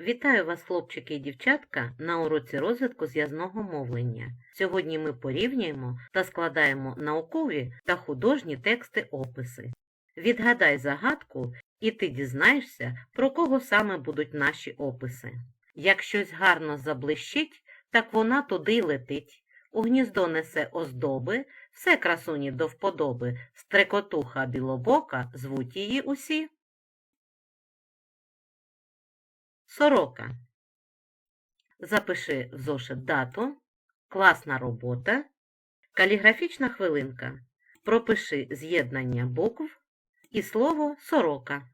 Вітаю вас, хлопчики і дівчатка, на уроці розвитку зв'язного мовлення. Сьогодні ми порівнюємо та складаємо наукові та художні тексти описи. Відгадай загадку, і ти дізнаєшся, про кого саме будуть наші описи. Як щось гарно заблищить, так вона туди й летить. У гніздо несе оздоби, все красуні до вподоби, стрекотуха білобока, звуть її усі. Сорока. Запиши в зошит дату, класна робота, каліграфічна хвилинка. Пропиши з'єднання букв і слово сорока.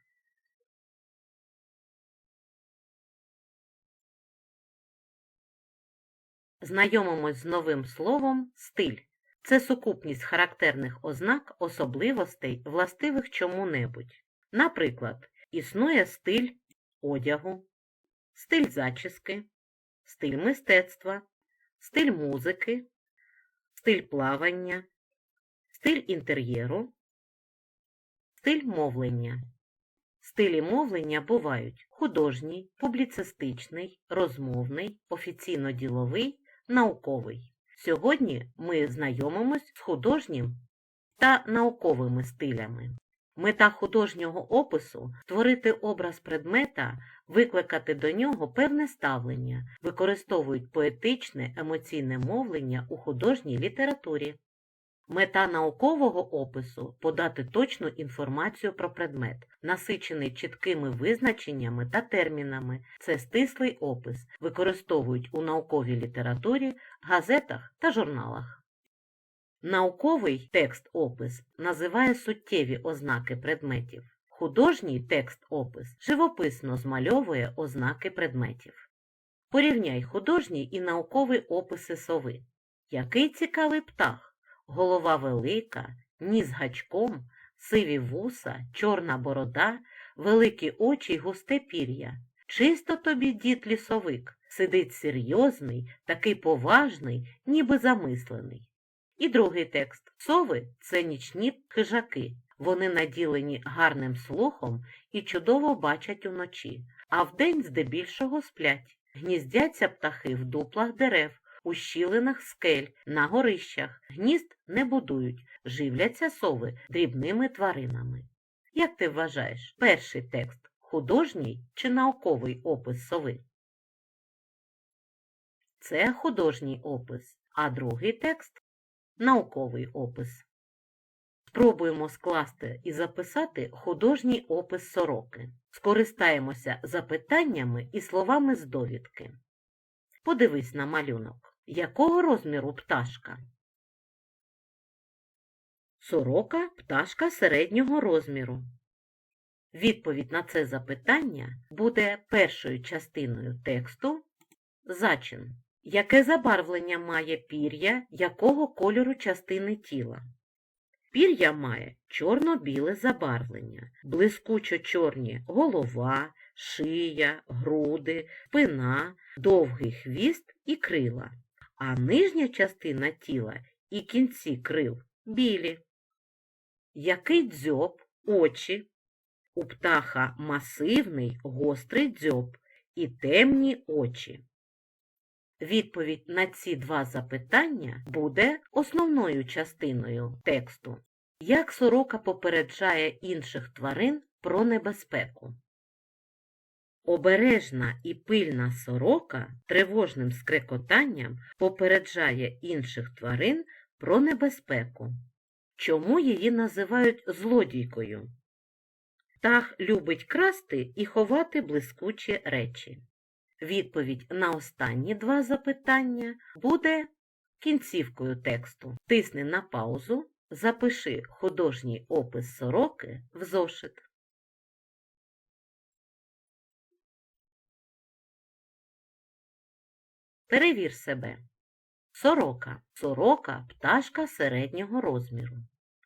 Знайомимось з новим словом стиль. Це сукупність характерних ознак особливостей, властивих чому-небудь. Наприклад, існує стиль одягу, стиль зачіски, стиль мистецтва, стиль музики, стиль плавання, стиль інтер'єру, стиль мовлення. Стилі мовлення бувають художній, публіцистичний, розмовний, офіційно-діловий, науковий. Сьогодні ми знайомимось з художнім та науковими стилями. Мета художнього опису створити образ предмета, викликати до нього певне ставлення, використовують поетичне емоційне мовлення у художній літературі. Мета наукового опису подати точну інформацію про предмет, насичений чіткими визначеннями та термінами. Це стислий опис, використовують у науковій літературі, газетах та журналах. Науковий текст-опис називає суттєві ознаки предметів. Художній текст-опис живописно змальовує ознаки предметів. Порівняй художній і науковий описи сови. Який цікавий птах, голова велика, ніс гачком, сиві вуса, чорна борода, великі очі й густе пір'я. Чисто тобі, дід лісовик, сидить серйозний, такий поважний, ніби замислений. І другий текст. Сови це нічні хижаки. Вони наділені гарним слухом і чудово бачать уночі, а вдень здебільшого сплять. Гніздяться птахи в дуплах дерев, у щілинах скель, на горищах. Гнізд не будують, живляться сови дрібними тваринами. Як ти вважаєш, перший текст художній чи науковий опис сови? Це художній опис, а другий текст науковий опис. Спробуємо скласти і записати художній опис сороки. Скористаємося запитаннями і словами з довідки. Подивись на малюнок. Якого розміру пташка? Сорока пташка середнього розміру. Відповідь на це запитання буде першою частиною тексту зачин. Яке забарвлення має пір'я якого кольору частини тіла? Пір'я має чорно-біле забарвлення, блискучо чорні голова, шия, груди, спина, довгий хвіст і крила, а нижня частина тіла і кінці крил білі. Який дзьоб, очі? У птаха масивний гострий дзьоб і темні очі. Відповідь на ці два запитання буде основною частиною тексту. Як сорока попереджає інших тварин про небезпеку? Обережна і пильна сорока тривожним скрекотанням попереджає інших тварин про небезпеку. Чому її називають злодійкою? Птах любить красти і ховати блискучі речі. Відповідь на останні два запитання буде кінцівкою тексту. Тисни на паузу, запиши художній опис сороки в зошит. Перевір себе. Сорока. Сорока пташка середнього розміру.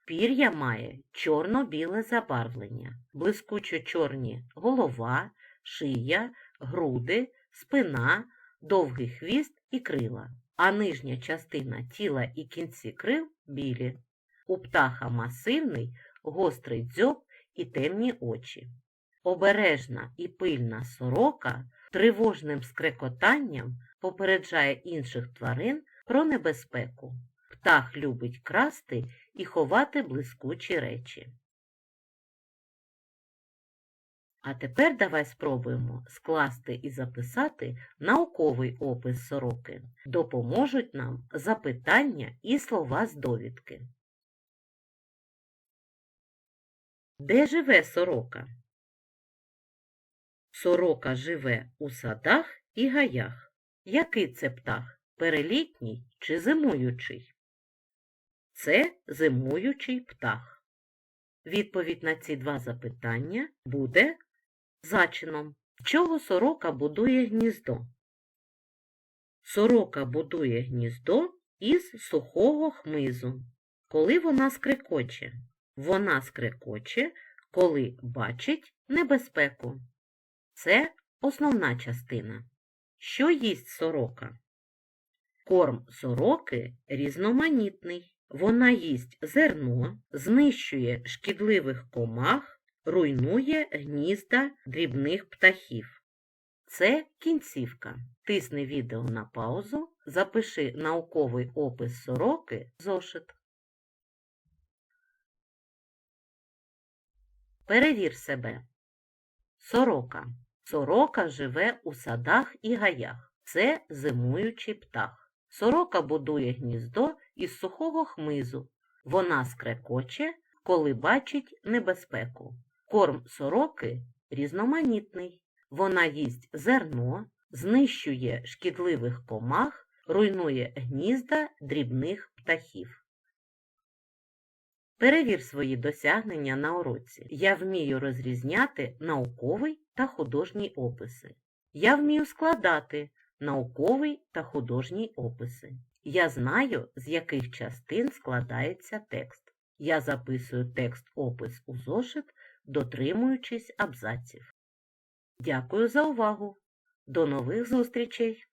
Пір'я має чорно-біле забарвлення, блискучо чорні голова, шия, груди, спина, довгий хвіст і крила, а нижня частина тіла і кінці крил білі. У птаха масивний, гострий дзьоб і темні очі. Обережна і пильна сорока тривожним скрекотанням попереджає інших тварин про небезпеку. Птах любить красти і ховати блискучі речі. А тепер давай спробуємо скласти і записати науковий опис сороки. Допоможуть нам запитання і слова з довідки. Де живе сорока? Сорока живе у садах і гаях. Який це птах? Перелітній чи зимуючий? Це зимуючий птах. Відповідь на ці два запитання буде зачином. Чого сорока будує гніздо? Сорока будує гніздо із сухого хмизу. Коли вона скрекоче? Вона скрекоче, коли бачить небезпеку. Це основна частина. Що їсть сорока? Корм сороки різноманітний. Вона їсть зерно, знищує шкідливих комах, руйнує гнізда дрібних птахів. Це кінцівка. Тисни відео на паузу, запиши науковий опис сороки зошит. Перевір себе. Сорока. Сорока живе у садах і гаях. Це зимуючий птах. Сорока будує гніздо із сухого хмизу. Вона скрекоче, коли бачить небезпеку. Корм сороки різноманітний. Вона їсть зерно, знищує шкідливих комах, руйнує гнізда дрібних птахів. Перевір свої досягнення на уроці. Я вмію розрізняти науковий та художній описи. Я вмію складати науковий та художній описи. Я знаю, з яких частин складається текст. Я записую текст-опис у зошит, дотримуючись абзаців. Дякую за увагу! До нових зустрічей!